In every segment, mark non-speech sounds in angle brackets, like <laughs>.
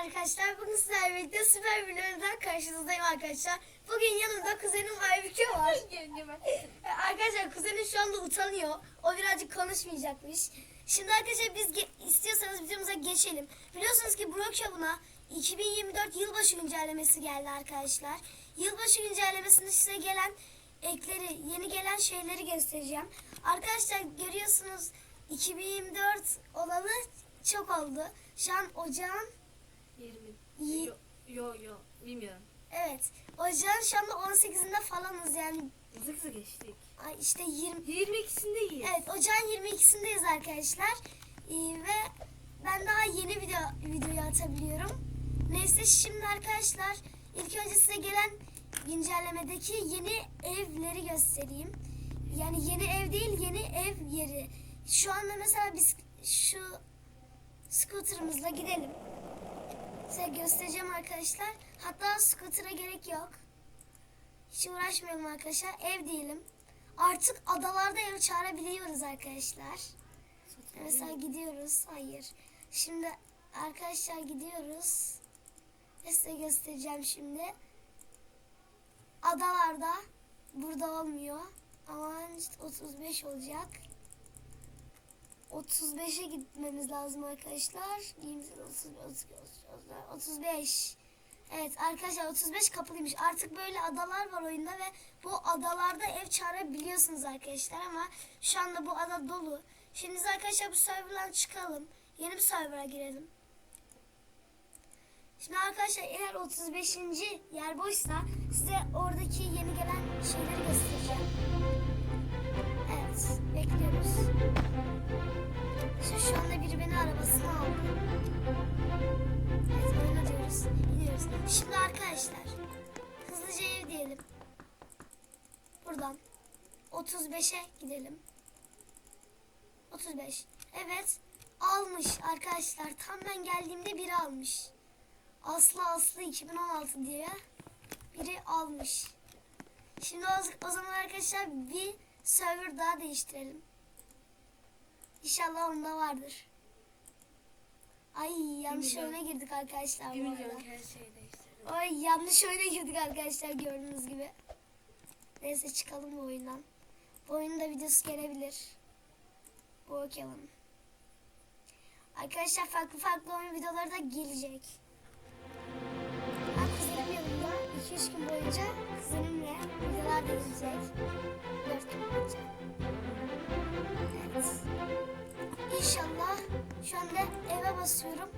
arkadaşlar. Bugün sizlerle birlikte süper bir bölümden karşınızdayım arkadaşlar. Bugün yanımda kuzenim Aybüke var. <laughs> Arkadaşlar kuzenim şu anda utanıyor. O birazcık konuşmayacakmış. Şimdi arkadaşlar biz istiyorsanız videomuza geçelim. Biliyorsunuz ki Brookhaven'a 2024 yılbaşı güncellemesi geldi arkadaşlar. Yılbaşı güncellemesinde size gelen ekleri, yeni gelen şeyleri göstereceğim. Arkadaşlar görüyorsunuz 2024 olalı çok oldu. Şu an ocağın 20. Yi- Yo yo yo bilmiyorum. evet ocağın şu anda 18'inde falanız yani Zık zık geçtik. ay işte 20 22'sindeyiz. Evet ocağın 22'sindeyiz arkadaşlar. Ee, ve ben daha yeni video videoyu atabiliyorum. Neyse şimdi arkadaşlar ilk önce size gelen güncellemedeki yeni evleri göstereyim. Yani yeni ev değil yeni ev yeri. Şu anda mesela biz şu scooter'ımızla gidelim. Size göstereceğim arkadaşlar. Hatta scooter'a gerek yok. Hiç uğraşmayalım arkadaşlar. Ev diyelim. Artık adalarda ev çağırabiliyoruz arkadaşlar. Mesela gidiyoruz. Hayır. Şimdi arkadaşlar gidiyoruz. Ve size göstereceğim şimdi. Adalarda burada olmuyor. Ama işte 35 olacak. 35'e gitmemiz lazım arkadaşlar. 20, 30, 30, 35. Evet arkadaşlar 35 kapalıymış. Artık böyle adalar var oyunda ve bu adalarda ev çağırabiliyorsunuz arkadaşlar ama şu anda bu ada dolu. Şimdi arkadaşlar bu serverdan çıkalım. Yeni bir server'a girelim. Şimdi arkadaşlar eğer 35. yer boşsa size oradaki yeni gelen şeyleri göstereceğim. Evet bekliyoruz. Şu, şu anda biri beni arabasına aldı. Evet oyuna diyoruz. Gidiyoruz. Şimdi arkadaşlar hızlıca ev diyelim. Buradan 35'e gidelim. 35. Evet almış arkadaşlar. Tam ben geldiğimde biri almış. Aslı Aslı 2016 diye biri almış. Şimdi o, o zaman arkadaşlar bir server daha değiştirelim. İnşallah onda vardır. Ay yanlış milyon. oyuna girdik arkadaşlar Bir bu milyon arada. her şeyi değiştirdim. Ay yanlış oyuna girdik arkadaşlar gördüğünüz gibi. Neyse çıkalım bu oyundan. Bu oyunun da videosu gelebilir. Bu okeyim. Arkadaşlar farklı farklı oyun videoları da gelecek. Ben kuzenim yanımda 2-3 gün boyunca kuzenimle videolar da gelecek. 4 gün boyunca. Evet. İnşallah şu anda eve basıyorum.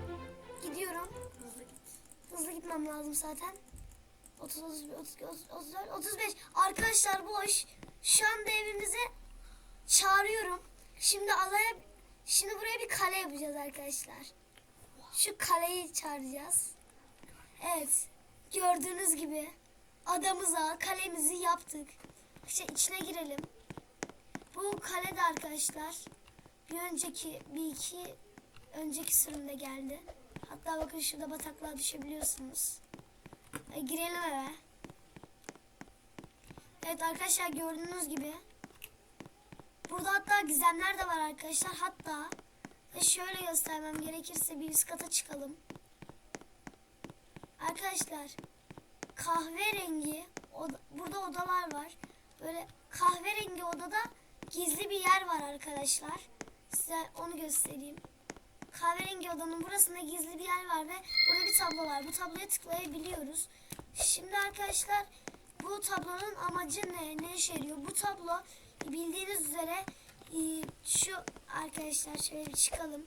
Gidiyorum. Hızlı git. Hızlı gitmem lazım zaten. 30, 31, 32, 30, 34, 35. Arkadaşlar boş. Şu anda evimize çağırıyorum. Şimdi alaya şimdi buraya bir kale yapacağız arkadaşlar. Şu kaleyi çağıracağız. Evet. Gördüğünüz gibi adamıza kalemizi yaptık. İşte içine girelim. Bu kale de arkadaşlar bir önceki bir iki önceki sürümde geldi. Hatta bakın şurada bataklığa düşebiliyorsunuz. E, girelim eve. Evet arkadaşlar gördüğünüz gibi. Burada hatta gizemler de var arkadaşlar. Hatta şöyle göstermem gerekirse bir üst kata çıkalım. Arkadaşlar kahverengi oda, burada odalar var. Böyle kahverengi odada gizli bir yer var arkadaşlar. Size onu göstereyim. Kahverengi odanın burasında gizli bir yer var ve burada bir tablo var. Bu tabloya tıklayabiliyoruz. Şimdi arkadaşlar bu tablonun amacı ne? Ne işe yarıyor? Bu tablo bildiğiniz üzere e, şu arkadaşlar şöyle bir çıkalım.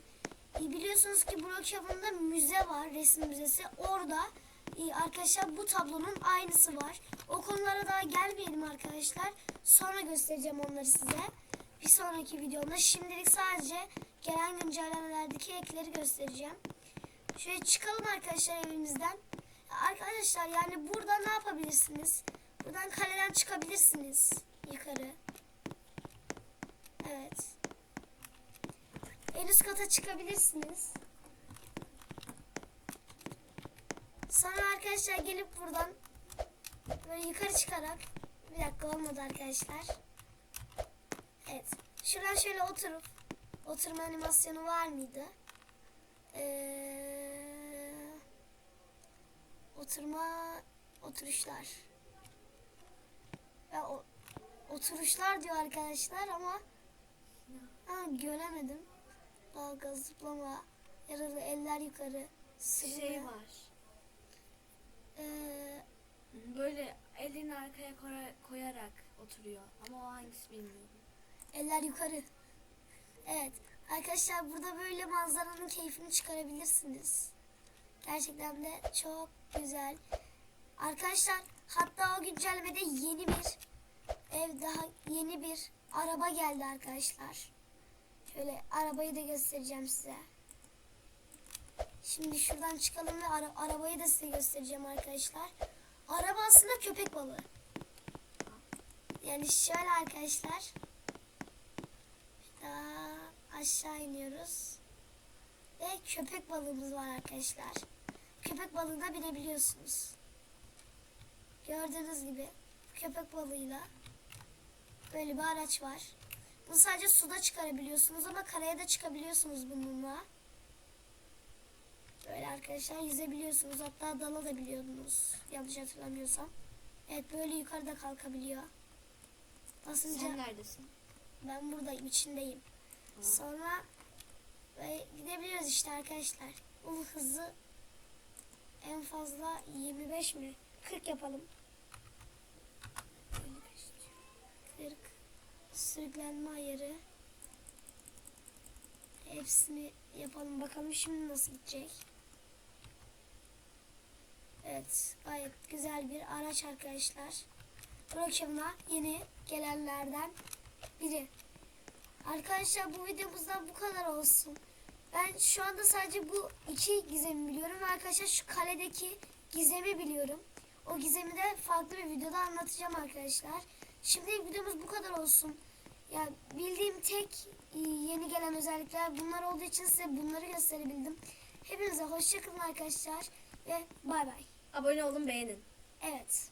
E, Biliyorsunuz ki Brookhaven'da müze var. Resim müzesi. Orada arkadaşlar bu tablonun aynısı var. O konulara daha gelmeyelim arkadaşlar. Sonra göstereceğim onları size. Bir sonraki videomda şimdilik sadece gelen güncellemelerdeki ekleri göstereceğim. Şöyle çıkalım arkadaşlar evimizden. Arkadaşlar yani burada ne yapabilirsiniz? Buradan kaleden çıkabilirsiniz yukarı. Evet. En üst kata çıkabilirsiniz. Sonra arkadaşlar gelip buradan böyle yukarı çıkarak bir dakika olmadı arkadaşlar. Evet. Şuradan şöyle oturup oturma animasyonu var mıydı? Ee, Oturma, oturuşlar. Ya o, oturuşlar diyor arkadaşlar ama ha, göremedim. Dalga, zıplama, yaralı eller yukarı, sürünme. Şey var. Ee, Böyle arkaya koya- koyarak oturuyor. Ama o hangisi bilmiyorum. eller yukarı. Evet. Arkadaşlar burada böyle manzaranın keyfini çıkarabilirsiniz. Gerçekten de çok güzel. Arkadaşlar hatta o güncellemede yeni bir ev daha yeni bir araba geldi arkadaşlar. Şöyle arabayı da göstereceğim size. Şimdi şuradan çıkalım ve ara- arabayı da size göstereceğim arkadaşlar. Araba aslında köpek balığı. Yani şöyle arkadaşlar. Daha aşağı iniyoruz. Ve köpek balığımız var arkadaşlar. Köpek balığına binebiliyorsunuz. Gördüğünüz gibi köpek balığıyla böyle bir araç var. Bunu sadece suda çıkarabiliyorsunuz ama karaya da çıkabiliyorsunuz bununla. Böyle arkadaşlar yüzebiliyorsunuz. Hatta dalabiliyorsunuz. Yanlış hatırlamıyorsam. Evet böyle yukarıda kalkabiliyor. Basınca Sen neredesin? ben buradayım, içindeyim. Sonra ve gidebiliyoruz işte arkadaşlar. Bu hızı en fazla 25 mi? 40 yapalım. 40 sürüklenme ayarı. Hepsini yapalım bakalım şimdi nasıl gidecek. Evet gayet güzel bir araç arkadaşlar. Brookhaven'a yeni gelenlerden biri. Arkadaşlar bu videomuzdan bu kadar olsun. Ben şu anda sadece bu iki gizemi biliyorum ve arkadaşlar şu kaledeki gizemi biliyorum. O gizemi de farklı bir videoda anlatacağım arkadaşlar. Şimdi videomuz bu kadar olsun. Ya bildiğim tek e, yeni gelen özellikler bunlar olduğu için size bunları gösterebildim. Hepinize hoşçakalın arkadaşlar ve bay bay. Abone olun beğenin. Evet.